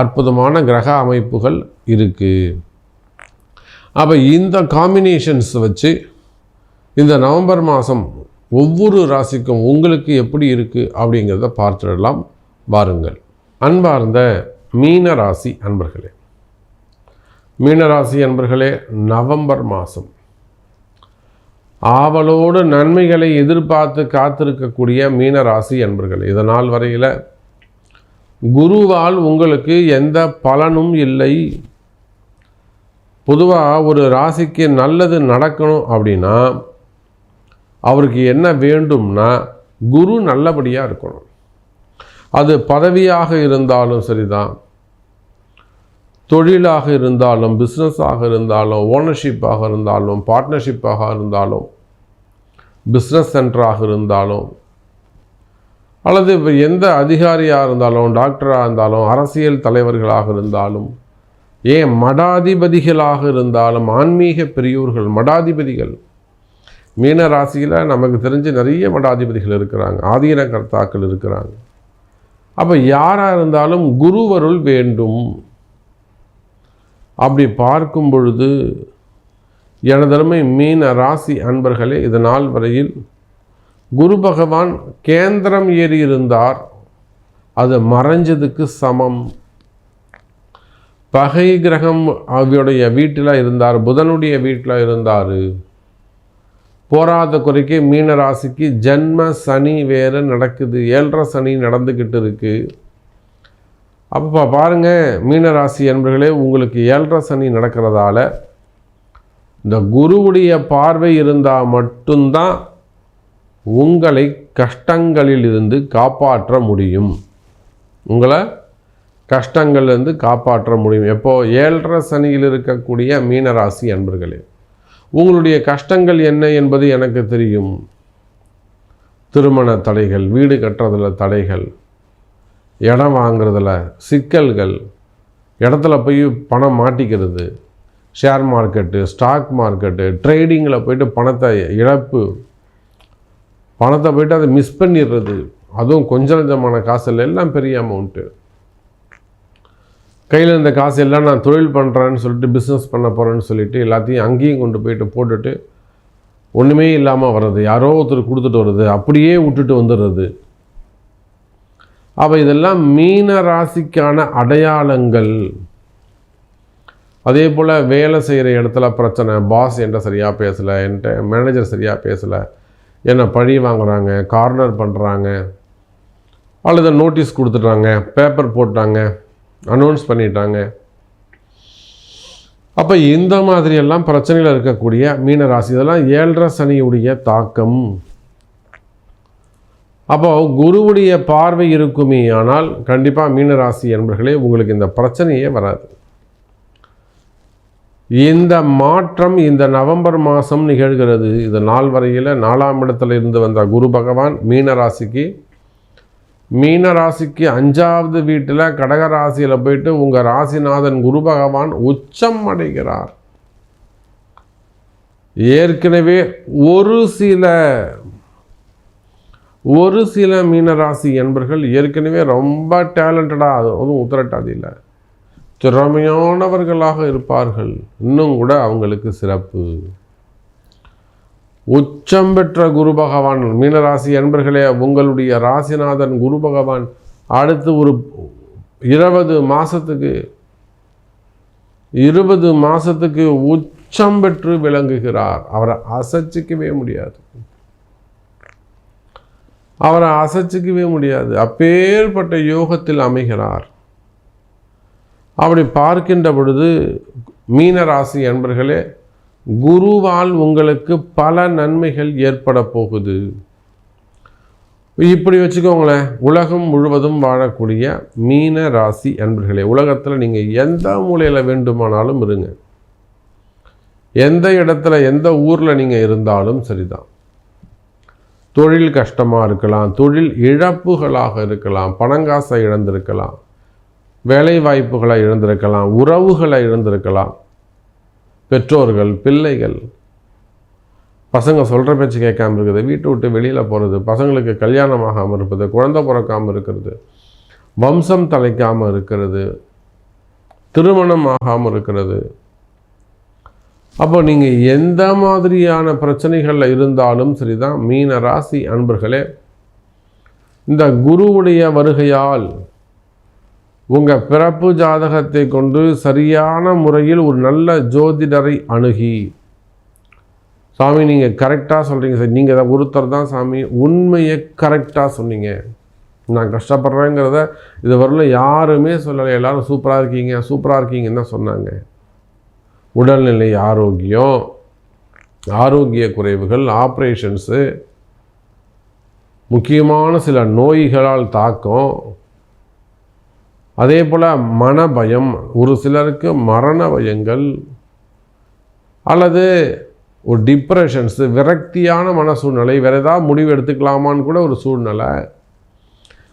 அற்புதமான கிரக அமைப்புகள் இருக்குது அப்போ இந்த காம்பினேஷன்ஸ் வச்சு இந்த நவம்பர் மாதம் ஒவ்வொரு ராசிக்கும் உங்களுக்கு எப்படி இருக்குது அப்படிங்கிறத பார்த்துடலாம். வாருங்கள். அன்பார்ந்த மீன ராசி அன்பர்களே. மீனராசி அன்பர்களே நவம்பர் மாதம் ஆவலோடு நன்மைகளை எதிர்பார்த்து காத்திருக்கக்கூடிய மீனராசி அன்பர்களே இதனால் வரையில் குருவால் உங்களுக்கு எந்த பலனும் இல்லை. பொதுவாக ஒரு ராசிக்கு நல்லது நடக்கணும் அப்படின்னா அவருக்கு என்ன வேண்டும்னா குரு நல்லபடியாக இருக்கணும். அது பதவியாக இருந்தாலும் சரிதான். தொழிலாக இருந்தாலும் பிஸ்னஸாக இருந்தாலும் ஓனர்ஷிப்பாக இருந்தாலும் பார்ட்னர்ஷிப்பாக இருந்தாலும் பிஸ்னஸ் சென்டராக இருந்தாலும் அல்லது இப்போ எந்த அதிகாரியாக இருந்தாலும் டாக்டராக இருந்தாலும் அரசியல் தலைவர்களாக இருந்தாலும் ஏன் மடாதிபதிகளாக இருந்தாலும் ஆன்மீக பெரியோர்கள் மடாதிபதிகள் மீன ராசியில் நமக்கு தெரிஞ்சு நிறைய மடாதிபதிகள் இருக்கிறாங்க ஆதீன கர்த்தாக்கள் இருக்கிறாங்க. அப்போ யாராக இருந்தாலும் குருவருள் வேண்டும். அப்படி பார்க்கும் பொழுது எனதருமை மீன ராசி அன்பர்களே இது நாள் வரையில் குரு பகவான் கேந்திரம் ஏறி இருந்தார். அது மறைஞ்சதுக்கு சமம். பகை கிரகம் அவருடைய வீட்டில் இருந்தார் புதனுடைய வீட்டில் இருந்தார். போராத குறைக்கு மீன ராசிக்கு ஜென்ம சனி வேறு நடக்குது. ஏழரை சனி நடந்துக்கிட்டு இருக்குது அப்போ பாருங்கள் மீனராசி என்பர்களே உங்களுக்கு ஏழரை சனி நடக்கிறதால இந்த குருவுடைய பார்வை இருந்தால் மட்டும்தான் உங்களை கஷ்டங்களிலிருந்து காப்பாற்ற முடியும். உங்களை கஷ்டங்கள்லேருந்து காப்பாற்ற முடியும். எப்போது ஏழரை சனியில் இருக்கக்கூடிய மீனராசி அன்பர்களே உங்களுடைய கஷ்டங்கள் என்ன என்பது எனக்கு தெரியும். திருமண தடைகள் வீடு கட்டுறதில் தடைகள் இடம் வாங்குறதுல சிக்கல்கள் இடத்துல போய் பணம் மாட்டிக்கிறது ஷேர் மார்க்கெட்டு ஸ்டாக் மார்க்கெட்டு ட்ரேடிங்கில் போயிட்டு பணத்தை இழப்பு பணத்தை போயிட்டு அதை மிஸ் பண்ணிடுறது. அதுவும் கொஞ்சம் கொஞ்சமான காசில் எல்லாம் பெரிய அமௌண்ட்டு கையில் இருந்த காசு எல்லாம் நான் தொழில் பண்ணுறேன்னு சொல்லிட்டு பிஸ்னஸ் பண்ண போகிறேன்னு சொல்லிட்டு எல்லாத்தையும் அங்கேயும் கொண்டு போயிட்டு போட்டுட்டு ஒன்றுமே இல்லாமல் வர்றது. யாரோ ஒருத்தர் கொடுத்துட்டு வர்றது அப்படியே விட்டுட்டு வந்துடுறது. அப்போ இதெல்லாம் மீன ராசிக்கான அடையாளங்கள். அதே போல் வேலை செய்கிற இடத்துல பிரச்சனை பாஸ் என்கிட்ட சரியாக பேசலை என்கிட்ட மேனேஜர் சரியாக பேசலை என்ன பழி வாங்குகிறாங்க கார்னர் பண்ணுறாங்க அல்லது நோட்டீஸ் கொடுத்துட்றாங்க பேப்பர் போட்டாங்க அனௌன்ஸ் பண்ணிட்டாங்க. அப்போ இந்த மாதிரியெல்லாம் பிரச்சனையில் இருக்கக்கூடிய மீன ராசி இதெல்லாம் ஏழரை சனியுடைய தாக்கம். அப்போ குருவுடைய பார்வை இருக்குமே ஆனால் கண்டிப்பாக மீனராசி என்பர்களே உங்களுக்கு இந்த பிரச்சனையே வராது. இந்த மாற்றம் இந்த நவம்பர் மாதம் நிகழ்கிறது. இது நாள் வரையில் நாலாம் இடத்துல இருந்து வந்த குரு பகவான் மீனராசிக்கு மீனராசிக்கு அஞ்சாவது வீட்டில் கடகராசியில் போயிட்டு உங்கள் ராசிநாதன் குரு பகவான் உச்சம் அடைகிறார். ஏற்கனவே ஒரு சில ஒரு சில மீனராசி என்பர்கள் ஏற்கனவே ரொம்ப டேலண்டடாக அதுவும் உத்தரட்டாதியில் திறமையானவர்களாக இருப்பார்கள். இன்னும் கூட அவங்களுக்கு சிறப்பு. உச்சம் பெற்ற குரு பகவான் மீனராசி அன்பர்களே உங்களுடைய ராசிநாதன் குரு பகவான் அடுத்து ஒரு இருபது மாதத்துக்கு இருபது மாதத்துக்கு உச்சம் பெற்று விளங்குகிறார். அவரை அசைச்சிக்கவே முடியாது. அவரை அசைச்சிக்கவே முடியாது. அப்பேற்பட்ட யோகத்தில் அமைகிறார். அப்படி பார்க்கின்ற பொழுது மீனராசி அன்பர்களே குருவால் உங்களுக்கு பல நன்மைகள் ஏற்பட போகுது. இப்படி வச்சுக்கோங்களேன் உலகம் முழுவதும் வாழக்கூடிய மீன ராசி அன்பர்களே உலகத்தில் நீங்கள் எந்த மூலையில் வேண்டுமானாலும் இருங்க. எந்த இடத்துல எந்த ஊரில் நீங்கள் இருந்தாலும் சரிதான். தொழில் கஷ்டமாக இருக்கலாம் தொழில் இழப்புகளாக இருக்கலாம் பணங்காசை இழந்திருக்கலாம். வேலை வாய்ப்புகளை இழந்திருக்கலாம் உறவுகளை இழந்திருக்கலாம். பெற்றோர்கள் பிள்ளைகள். பசங்க சொல்கிற பேச்சு கேட்காம இருக்குது வீட்டை விட்டு வெளியில் போகிறது பசங்களுக்கு கல்யாணம் ஆகாமல் இருப்பது குழந்தை பிறக்காமல் இருக்கிறது வம்சம் தலைக்காமல் இருக்கிறது திருமணம் ஆகாமல் இருக்கிறது. அப்போ நீங்கள் எந்த மாதிரியான பிரச்சனைகளில் இருந்தாலும் சரிதான் மீன ராசி அன்பர்களே இந்த குருவுடைய வருகையால் உங்கள் பிறப்பு ஜாதகத்தை கொண்டு சரியான முறையில் ஒரு நல்ல ஜோதிடரை அணுகி. சாமி நீங்கள் கரெக்டாக சொல்கிறீங்க சார். நீங்கள் தான் ஒருத்தர் தான் சாமி. உண்மையை கரெக்டாக சொன்னீங்க. நான் கஷ்டப்படுறேங்கிறத இது வரல யாருமே சொல்லலை. எல்லோரும் சூப்பராக இருக்கீங்க சூப்பராக இருக்கீங்கன்னு தான் சொன்னாங்க. உடல்நிலை ஆரோக்கியம் ஆரோக்கிய குறைவுகள் ஆப்ரேஷன்ஸு முக்கியமான சில நோய்களால் தாக்கம் அதே போல் மனபயம் ஒரு சிலருக்கு மரண பயங்கள் அல்லது ஒரு டிப்ரெஷன்ஸு விரக்தியான மன சூழ்நிலை வேறு ஏதாவது முடிவு எடுத்துக்கலாமான்னு கூட ஒரு சூழ்நிலை.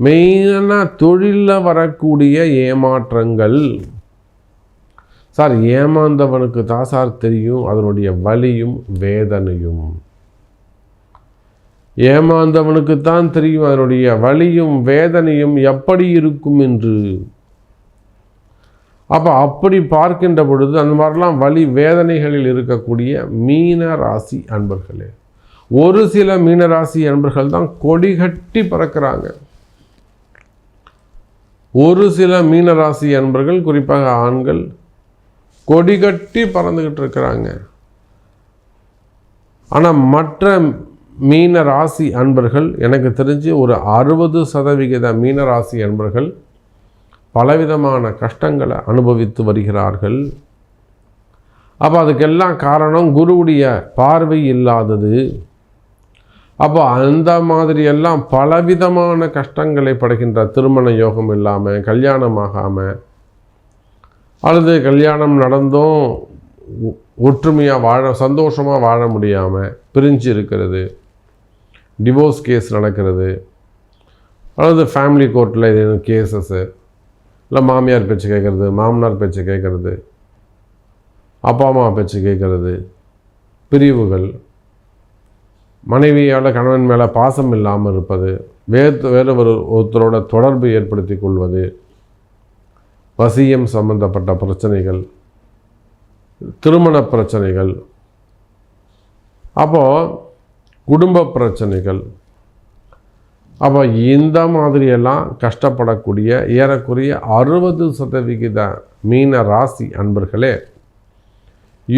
மெயினாக தொழிலில் வரக்கூடிய ஏமாற்றங்கள். சார் ஏமாந்தவனுக்கு தான் சார் தெரியும் அதனுடைய வலியும் வேதனையும். ஏமாந்தவனுக்குத்தான் தெரியும் அதனுடைய வலியும் வேதனையும் எப்படி இருக்கும் என்று. அப்போ அப்படி பார்க்கின்ற பொழுது அந்த மாதிரிலாம் வலி வேதனைகளில் இருக்கக்கூடிய மீன ராசி அன்பர்களே. ஒரு சில மீனராசி அன்பர்கள் தான் கொடி கட்டி பறக்கிறாங்க. ஒரு சில மீனராசி அன்பர்கள் குறிப்பாக ஆண்கள் கொடி கட்டி பறந்துக்கிட்டு இருக்கிறாங்க. ஆனால் மற்ற மீன ராசி அன்பர்கள் எனக்கு தெரிஞ்சு ஒரு அறுபது சதவிகித மீன ராசி அன்பர்கள் பலவிதமான கஷ்டங்களை அனுபவித்து வருகிறார்கள். அப்போ அதுக்கெல்லாம் காரணம் குருவுடைய பார்வை இல்லாதது. அப்போ அந்த மாதிரியெல்லாம் பலவிதமான கஷ்டங்களை படுகின்ற திருமண யோகம் இல்லாமல் கல்யாணம் ஆகாமல் அல்லது கல்யாணம் நடந்தும் ஒற்றுமையாக வாழ சந்தோஷமாக வாழ முடியாமல் பிரிஞ்சு இருக்கிறது. டிவோர்ஸ் கேஸ் நடக்கிறது. அல்லது ஃபேமிலி கோர்ட்டில் இது கேசஸ்ஸு இல்லை மாமியார் பேச்சு கேட்குறது மாமனார் பேச்சு கேட்குறது அப்பா அம்மா பேச்சு கேட்குறது பிரிவுகள். மனைவியால் கணவன் மேலே பாசம் இல்லாமல் இருப்பது வேறு வேறு ஒரு ஒருத்தரோட தொடர்பு ஏற்படுத்தி கொள்வது வசியம் சம்பந்தப்பட்ட பிரச்சனைகள் திருமண பிரச்சனைகள். அப்போது குடும்ப பிரச்சனைகள். அப்போ இந்த மாதிரியெல்லாம் கஷ்டப்படக்கூடிய ஏறக்குறைய அறுபது சதவிகித மீன ராசி அன்பர்களே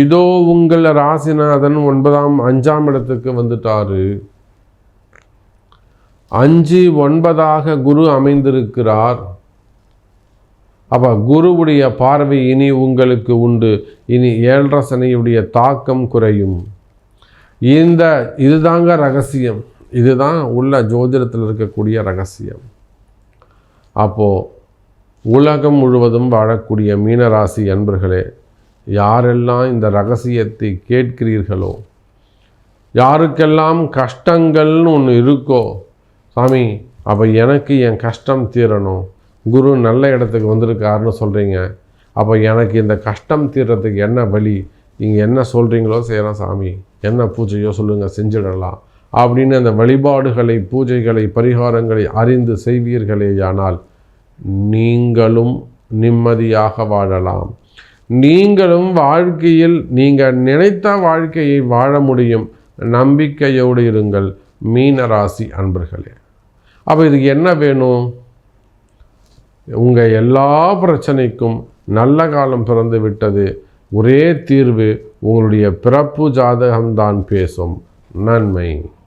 இதோ உங்கள் ராசிநாதன் ஒன்பதாம் அஞ்சாம் இடத்துக்கு வந்துட்டாரு. அஞ்சு ஒன்பதாக குரு அமைந்திருக்கிறார். அப்போ குருவுடைய பார்வை இனி உங்களுக்கு உண்டு. இனி ஏழரை சனியுடைய தாக்கம் குறையும். இந்த இதுதாங்க ரகசியம். இதுதான் உள்ள ஜோதிடத்தில் இருக்கக்கூடிய ரகசியம். அப்போது உலகம் முழுவதும் வாழக்கூடிய மீனராசி அன்பர்களே யாரெல்லாம் இந்த ரகசியத்தை கேட்கிறீர்களோ யாருக்கெல்லாம் கஷ்டங்கள்னு ஒன்று இருக்கோ சாமி அப்போ எனக்கு என் கஷ்டம் தீரணும். குரு நல்ல இடத்துக்கு வந்திருக்காருன்னு சொல்கிறீங்க அப்போ எனக்கு இந்த கஷ்டம் தீர்றதுக்கு என்ன வழி? நீங்கள் என்ன சொல்கிறீங்களோ செய்யலாம் சாமி. என்ன பூஜையோ சொல்லுங்கள் செஞ்சிடலாம். அப்படின்னு அந்த வழிபாடுகளை பூஜைகளை பரிகாரங்களை அறிந்து செய்வீர்களேயானால் நீங்களும் நிம்மதியாக வாழலாம். நீங்களும் வாழ்க்கையில் நீங்கள் நினைத்த வாழ்க்கையை வாழ முடியும். நம்பிக்கையோடு இருங்கள். மீனராசி அன்பர்களே. அப்போ இதுக்கு என்ன வேணும்? உங்கள் எல்லா பிரச்சனைக்கும் நல்ல காலம் பிறந்து விட்டது. ஒரே தீர்வு உங்களுடைய பிறப்பு ஜாதகம்தான் பேசும். நன்மை.